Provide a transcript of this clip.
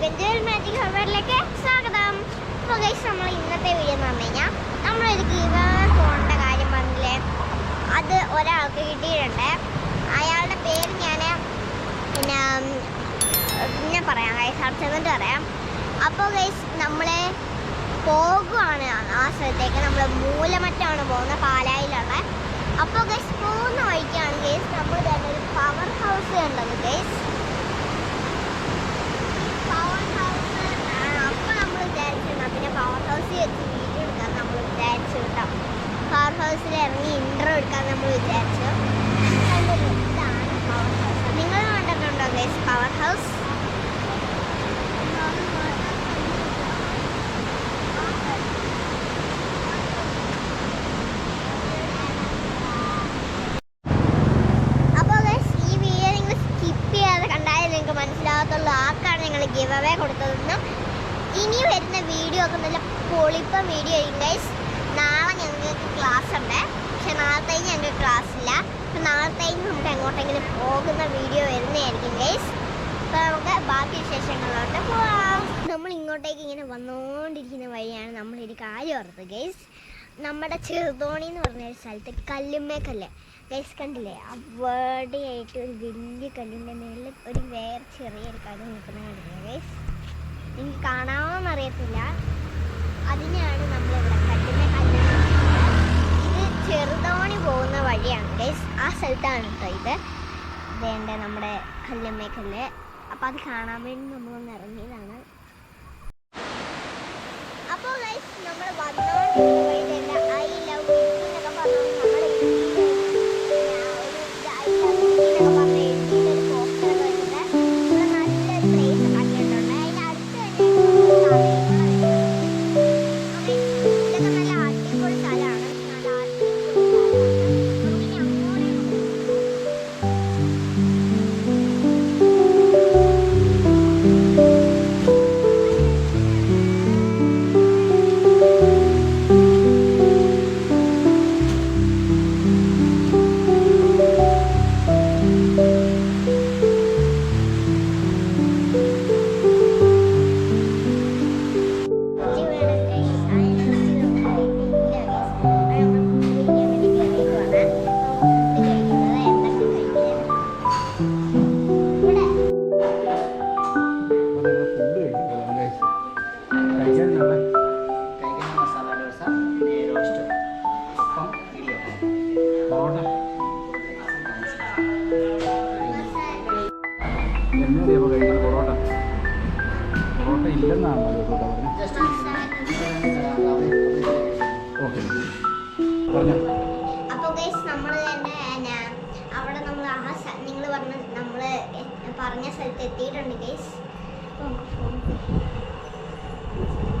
Jual magic ഹവറിലേക്ക് സ്വാഗതം. അപ്പോൾ നമ്മൾ ഇന്നത്തെ വീഡിയോ എന്ന് പറഞ്ഞു കഴിഞ്ഞാൽ നമ്മളൊരു ഗീവ ഫോണിന്റെ കാര്യം പറഞ്ഞില്ലേ? അത് ഒരാൾക്ക് കിട്ടിയിട്ടുണ്ട്. അയാളുടെ പേര് ഞാൻ പിന്നെ പിന്നെ പറയാം ഗൈസ് അടുത്ത എന്നിട്ട് പറയാം. അപ്പോൾ ഗൈസ് നമ്മൾ പോകുവാണ് ആ സ്ഥലത്തേക്ക്. നമ്മൾ മൂലമറ്റാണ് പോകുന്നത് പാലായിലുള്ള അപ്പോൾ ഗൈസ് പോകുന്ന വഴിക്കാണ് ഗൈസ് നമ്മൾ തന്നെ ഒരു പവർ ഹൗസ് കണ്ടത് ഗൈസ് പവർ ഹൗസ് അപ്പോൾ നമ്മൾ വിചാരിച്ചിരുന്നു പിന്നെ പവർ ഹൗസിൽ വെച്ച് വീഡിയോ എടുക്കാൻ നമ്മൾ വിചാരിച്ചു കേട്ടോ പവർ ഹൗസിൽ ഇറങ്ങി ഇൻട്രോ എടുക്കാൻ നമ്മൾ വിചാരിച്ചു. നിങ്ങൾ കണ്ടിട്ടുണ്ടോ ഗൈസ് പവർ ഹൗസ് മനസ്സിലാകത്തുള്ളൂ ആർക്കാണ് ഞങ്ങൾ ഗിവ് അവേ കൊടുത്തതെന്നും. ഇനി വരുന്ന വീഡിയോ ഒക്കെ നല്ല പൊളിപ്പം വീഡിയോ ആയിരിക്കും ഗൈസ് നാളെ ഞങ്ങൾക്ക് ക്ലാസ് ഉണ്ട്. പക്ഷെ നാളത്തേക്ക് ഞങ്ങൾക്ക് ക്ലാസ് ഇല്ല അപ്പം നാളത്തേക്ക് നമുക്ക് എങ്ങോട്ടെങ്കിലും പോകുന്ന വീഡിയോ വരുന്നതായിരിക്കും ഗൈസ് അപ്പോൾ നമുക്ക് ബാക്കി വിശേഷങ്ങളിലോട്ട് പോവാം. നമ്മൾ ഇങ്ങോട്ടേക്ക് ഇങ്ങനെ വന്നുകൊണ്ടിരിക്കുന്ന വഴിയാണ് നമ്മൾ ഒരു കാര്യം ഓർത്തത് ഗൈസ് നമ്മുടെ ചെറുതോണി എന്ന് പറഞ്ഞ ഒരു സ്ഥലത്ത് കല്ലുമ്മേക്കല്ല് ഗൈസ് കണ്ടില്ലേ? അവിടെയായിട്ട് ഒരു വലിയ കല്ലിന്റെ മേളിൽ ഒരു വേറെ ചെറിയൊരു കല്ല് നിൽക്കുന്ന കണ്ടില്ലേ ഗൈസ് എനിക്ക് കാണാമെന്നറിയത്തില്ല. അതിനെയാണ് നമ്മളിവിടെ കല്ലിന്റെ കല്ല് ഇത് ചെറുതോണി പോകുന്ന വഴിയാണ് ഗൈസ് ആ സ്ഥലത്താണ് കേട്ടോ ഇത് വേണ്ട നമ്മുടെ കല്ലുമ്മേക്കല്ല്. അപ്പോൾ അത് കാണാൻ വേണ്ടി നമ്മളൊന്ന് ഇറങ്ങിയതാണ്. അപ്പോൾ നമ്മൾ വന്നോണ്ടിരുന്ന കഴിക്കുന്ന മസാല ദോശ റോസ്റ്റ് ഇടിയപ്പം പൊറോട്ട എന്നറിയാമോ കഴിക്കുന്നത് പൊറോട്ട പൊറോട്ട ഇല്ലെന്നാണോ ഇവിടെ പറഞ്ഞത് ഓക്കെ പറഞ്ഞോ നിങ്ങൾ പറഞ്ഞ സ്ഥലത്ത് എത്തിയിട്ടുണ്ട് ഗൈസ് Thank you.